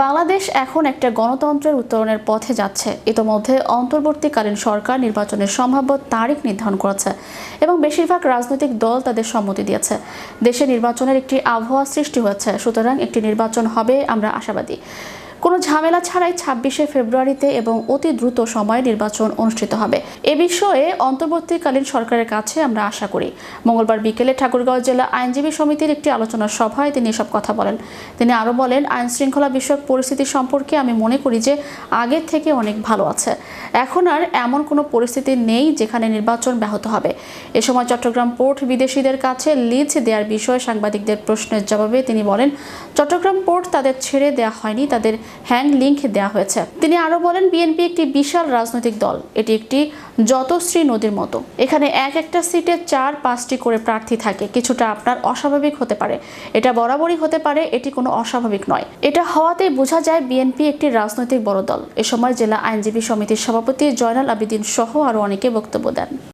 বাংলাদেশ এখন একটা গণতন্ত্রের উত্তরণের পথে যাচ্ছে। ইতোমধ্যে অন্তর্বর্তীকালীন সরকার নির্বাচনের সম্ভাব্য তারিখ নির্ধারণ করেছে এবং বেশিরভাগ রাজনৈতিক দল তাদের সম্মতি দিয়েছে। দেশে নির্বাচনের একটি আবহাওয়া সৃষ্টি হয়েছে, সুতরাং একটি নির্বাচন হবে, আমরা আশাবাদী। কোনো ঝামেলা ছাড়াই ছাব্বিশে ফেব্রুয়ারিতে এবং অতি দ্রুত সময়ে নির্বাচন অনুষ্ঠিত হবে। এ বিষয়ে অন্তর্বর্তীকালীন সরকারের কাছে আমরা আশা করি। মঙ্গলবার বিকেলে ঠাকুরগাঁও জেলা আইনজীবী সমিতির একটি আলোচনা সভায় তিনি এসব কথা বলেন। তিনি আরও বলেন, আইন শৃঙ্খলা বিষয়ক পরিস্থিতি সম্পর্কে আমি মনে করি যে আগের থেকে অনেক ভালো আছে। এখন আর এমন কোনো পরিস্থিতি নেই যেখানে নির্বাচন ব্যাহত হবে। এ সময় চট্টগ্রাম পোর্ট বিদেশিদের কাছে লিজ দেওয়ার বিষয়ে সাংবাদিকদের প্রশ্নের জবাবে তিনি বলেন, চট্টগ্রাম পোর্ট তাদের ছেড়ে দেওয়া হয়নি। তাদের হ্যাং লিঙ্ক দেওয়া হয়েছে। তিনি আরও বলেন, বিএনপি একটি বিশাল রাজনৈতিক দল। এটি একটি যতশ্রী নদীর মতো। এখানে এক একটা সিটে চার, পাঁচটি করে প্রার্থী থাকে। কিছুটা আপনার অস্বাভাবিক হতে পারে। এটা বরাবরই হতে পারে, এটি কোনো অস্বাভাবিক নয়। এটা হওয়াতেই বোঝা যায়, বিএনপি একটি রাজনৈতিক বড় দল। এ সময় জেলা আইনজীবী সমিতির সভাপতি জয়নাল আবেদিন সহ আরও অনেকে বক্তব্য দেন।